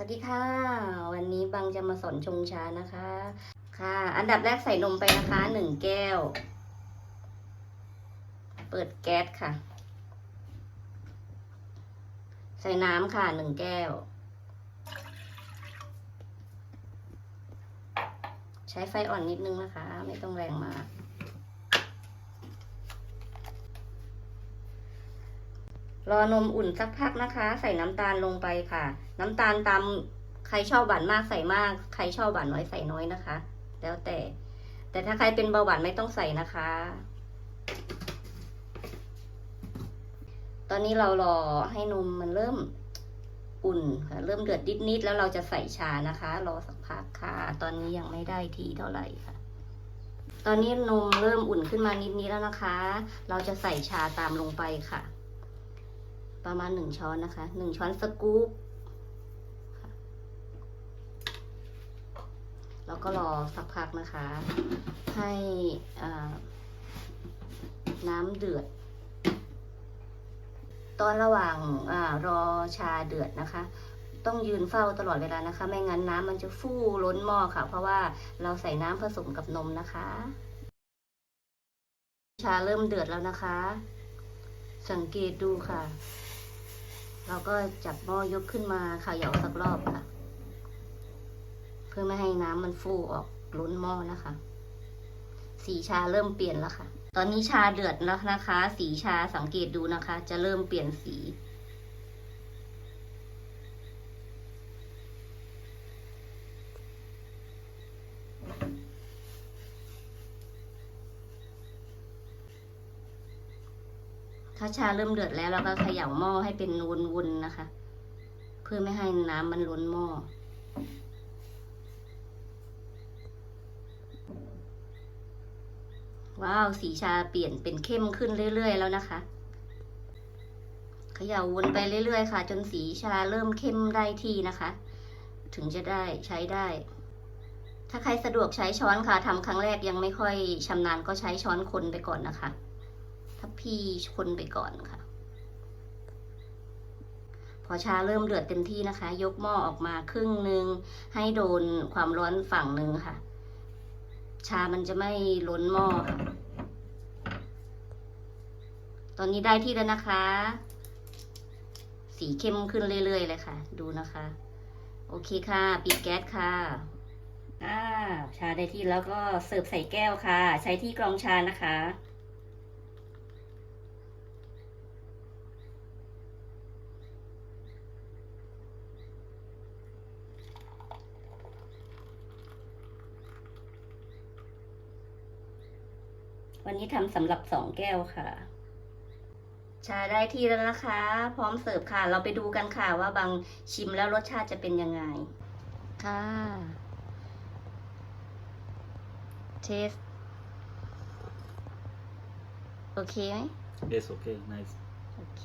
สวัสดีค่ะ วันนี้บังจะมาสอนชงชานะคะ ค่ะ อันดับแรกใส่นมไปนะคะหนึ่งแก้ว เปิดแก๊สค่ะ ใส่น้ำค่ะหนึ่งแก้ว ใช้ไฟอ่อนนิดนึงนะคะ ไม่ต้องแรงมาก รอนมอุ่นสักพักนะคะ ใส่น้ำตาลลงไปค่ะ น้ำตาลตามใครชอบหวานมากใส่มาก ใครชอบหวานน้อยใส่น้อยนะคะ แล้วแต่ แต่ถ้าใครเป็นเบาหวานไม่ต้องใส่นะคะ ตอนนี้เรารอให้นมมันเริ่มอุ่นค่ะ เริ่มเดือดนิดๆแล้วเราจะใส่ชานะคะ รอสักพักค่ะ ตอนนี้ยังไม่ได้ทีเท่าไหร่ค่ะ ตอนนี้นมเริ่มอุ่นขึ้นมานิดๆแล้วนะคะ เราจะใส่ชาตามลงไปค่ะ ประมาณหนึ่งช้อนนะคะหนึ่งช้อนสกู๊ปแล้วก็รอสักพักนะคะ ให้น้ำเดือด ตอนระหว่างอรอชาเดือดนะคะ ต้องยืนเฝ้าตลอดเวลานะคะ ไม่งั้นน้ำมันจะฟู่ล้นหม้อค่ะ เพราะว่าเราใส่น้ำผสมกับนมนะคะ ชาเริ่มเดือดแล้วนะคะ สังเกตดูค่ะ เราก็จับหม้อยกขึ้นมาเขย่าสักรอบค่ะ เพื่อไม่ให้น้ำมันฟูออกล้นหม้อนะคะ สีชาเริ่มเปลี่ยนแล้วค่ะ ตอนนี้ชาเดือดแล้วนะคะ สีชาสังเกตดูนะคะ จะเริ่มเปลี่ยนสี ถ้าชาเริ่มเดือดแล้วเราก็เขย่าหม้อให้เป็นวนๆนะคะ เพื่อไม่ให้น้ำมันล้นหม้อว้าว สีชาเปลี่ยนเป็นเข้มขึ้นเรื่อยๆแล้วนะคะ เขย่าวนไปเรื่อยๆ ค่ะ จนสีชาเริ่มเข้มได้ที่นะคะ ถึงจะได้ใช้ได้ ถ้าใครสะดวกใช้ช้อนค่ะทำครั้งแรกยังไม่ค่อยชำนาญก็ใช้ช้อนคนไปก่อนนะคะ ถ้าพี่คนไปก่อนค่ะ พอชาเริ่มเดือดเต็มที่นะคะ ยกหม้อออกมาครึ่งหนึ่งให้โดนความร้อนฝั่งหนึ่งค่ะ ชามันจะไม่ล้นหม้อค่ะ ตอนนี้ได้ที่แล้วนะคะ สีเข้มขึ้นเรื่อยๆเลยค่ะ ดูนะคะ โอเคค่ะ ปิดแก๊สค่ะอ่าชาได้ที่แล้วก็เสิร์ฟใส่แก้วค่ะ ใช้ที่กรองชานะคะ วันนี้ทำสำหรับสองแก้วค่ะ ชาได้ที่แล้วนะคะ พร้อมเสิร์ฟค่ะ เราไปดูกันค่ะว่าบางชิมแล้วรสชาติจะเป็นยังไง ค่ะเทสโอเคไหม Yes, okay, nice. โอเค